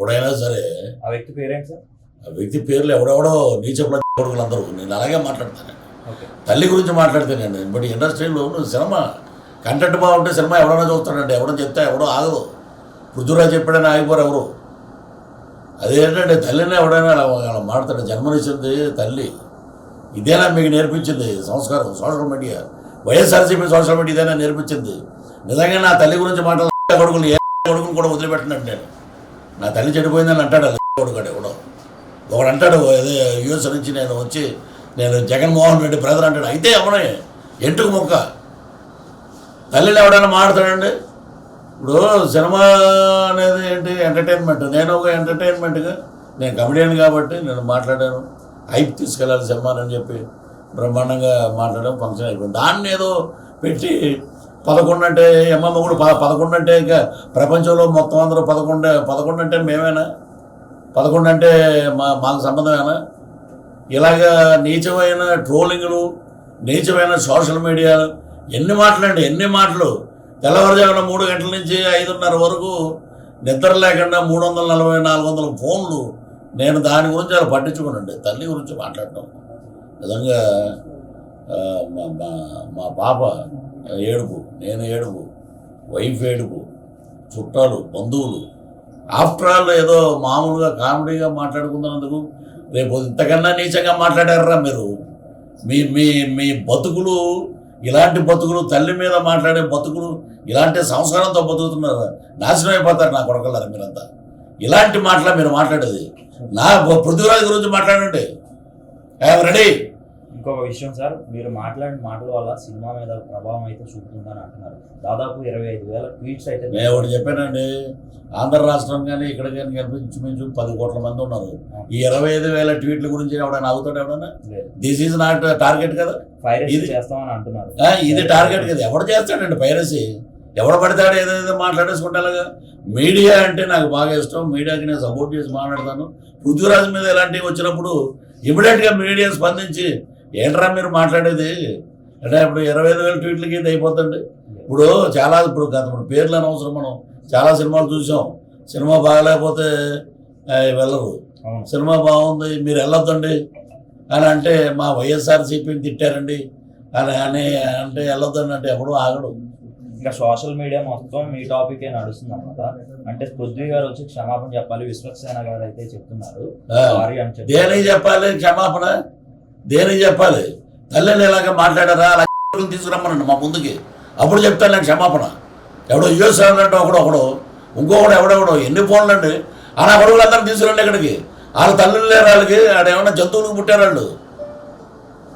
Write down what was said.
ఎవడైనా సరే ఆ వ్యక్తి పేరేంటి సార్? ఆ వ్యక్తి పేర్లు ఎవడెవడో నీచపుల కొడుకులు అందరూ. నేను అలాగే మాట్లాడతాను. తల్లి గురించి మాట్లాడితేనండి బట్ ఇండస్ట్రీలో సినిమా కంటెంట్ బాగుంటే సినిమా ఎవడైనా చూస్తాడంటే ఎవడో చెప్తే ఎవడో ఆగదు. పృథ్వీరాజ్ చెప్పాడని ఆగిపోరు ఎవరు. అదేంటంటే తల్లిని ఎవడైనా అలా మాడతాడు జన్మనిచ్చింది తల్లి. ఇదేనా మీకు నేర్పించింది? సంస్కారం social media. YSRCP social media ఇదేనా నేర్పించింది? నిజంగా నా తల్లి గురించి మాట్లాడే కొడుకులు ఏ కొడుకులు కూడా వదిలిపెట్టినట్టు నేను. నా తల్లి చెడిపోయిందని అంటాడు ఆ కొడుకాడు ఎవడో. ఒకడు అంటాడు అదే యూఎస్ నుంచి నేను వచ్చి నేను జగన్మోహన్ రెడ్డి బ్రదర్ అంటాడు. అయితే ఎవడే ఎంటుకు మొక్క. తల్లిని ఎవడైనా మాడతాడండి ఇప్పుడు సినిమా అనేది ఏంటి? ఎంటర్టైన్మెంట్ నేను ఒక ఎంటర్టైన్మెంట్గా నేను కమెడియన్ కాబట్టి నేను మాట్లాడాను. హైప్ తీసుకెళ్ళాలి సినిమా అని చెప్పి బ్రహ్మాండంగా మాట్లాడడం ఫంక్షన్ అయిపోయింది. దాన్ని ఏదో పెట్టి పదకొండు అంటే ఎమ్మమ్మ కూడా పదకొండు అంటే ఇంకా ప్రపంచంలో మొత్తం అందరూ పదకొండు పదకొండు అంటే మేమేనా? పదకొండు అంటే మా మాకు సంబంధమేనా? ఇలాగా నీచమైన ట్రోలింగ్లు నీచమైన సోషల్ మీడియా ఎన్ని మాటలండి ఎన్ని మాటలు. తెల్లవారుజామున మూడు గంటల నుంచి ఐదున్నర వరకు నిద్ర లేకుండా మూడు వందల నలభై నాలుగు వందల ఫోన్లు నేను దాని గురించి అలా పట్టించుకోనండి తల్లి గురించి మాట్లాడటం. నిజంగా మా మా పాప ఏడుపు నేను ఏడుపు వైఫ్ ఏడుపు చుట్టాలు బంధువులు. ఆఫ్టర్ ఆల్ ఏదో మామూలుగా కామెడీగా మాట్లాడుకున్నందుకు రేపు ఇంతకన్నా నీచంగా మాట్లాడారా మీరు? మీ మీ మీ బతుకులు ఇలాంటి బతుకులు తల్లి మీద మాట్లాడే బతుకులు ఇలాంటి సంస్కారంతో బతుకుతున్నారు? నాశనం అయిపోతారు నా కొడకల్లారా మీరంతా. ఇలాంటి మాటలా మీరు మాట్లాడేది. నా పృథ్వీరాజ్ గురించి మాట్లాడండి. ఐఎమ్ రెడీ ఇంకొక విషయం సార్ మీరు మాట్లాడిన మాటల వల్ల సినిమా మీద ప్రభావం అయితే చూపుతుందని అంటున్నారు. దాదాపు ఇరవై ఐదు వేల ట్వీట్స్ అయితే నేను ఒకటి చెప్పానండి. ఆంధ్ర రాష్ట్రం కానీ ఇక్కడ కానీ ఇంచుమించు పది కోట్ల మంది ఉన్నారు. ఈ ఇరవై ఐదు వేల ట్వీట్ల గురించి ఎవడైనా అవుతాడు ఎవడన్నా? దిస్ ఈజ్ నాట్ టార్గెట్ కదా? పైరసీ ఇది- చేస్తామని అంటున్నారు. ఇది టార్గెట్ కదా. ఎవడు చేస్తాడండి పైరసీ ఎవడు పడతాడు ఏదేదో మాట్లాడేసుకుంటాగా మీడియా అంటే నాకు బాగా ఇష్టం. మీడియాకి నేను సపోర్ట్ చేసి మాట్లాడతాను. పృథ్వీరాజ్ మీద ఇలాంటివి వచ్చినప్పుడు ఇమీడియట్గా మీడియా స్పందించి ఏంట్రా మీరు మాట్లాడేది? అంటే ఇప్పుడు ఇరవై ఐదు వేల ట్వీట్లకి ఇది అయిపోతుంది ఇప్పుడు చాలా ఇప్పుడు గత ఇప్పుడు పేర్లు అనవసరం మనం. చాలా సినిమాలు చూసాం. సినిమా బాగలేకపోతే వెళ్ళరు. సినిమా బాగుంది మీరు వెళ్ళొద్దండి. అని అంటే మా వైఎస్ఆర్సీపీని తిట్టారండి. అని అని అంటే వెళ్ళొద్దండి అంటే ఎవడు ఆగడు. ఇంకా సోషల్ మీడియా మొత్తం మీ టాపికే నడుస్తుంది అనమాట అంటే పృథ్వీ గారు వచ్చి క్షమాపణ చెప్పాలి. విశ్వక్సేన గారు అయితే చెప్తున్నారు. సారీ అని చెప్పాలి క్షమాపణ? దేని చెప్పాలి? తల్లిని ఇలాగ మాట్లాడారా? అలా తీసుకురమ్మనండి మా ముందుకి. అప్పుడు చెప్తాను నేను క్షమాపణ. ఎవడో యుఎస్ అంటే ఒకడు ఒకడు. ఇంకొకడు ఎవడెవడో ఎన్ని ఫోన్లు అండి అలా నా కొడుకులందరూ తీసుకురండి ఇక్కడికి. వాళ్ళ తల్లులు లేరు వాళ్ళకి ఆడేమన్నా జంతువులకు పుట్టారు వాళ్ళు?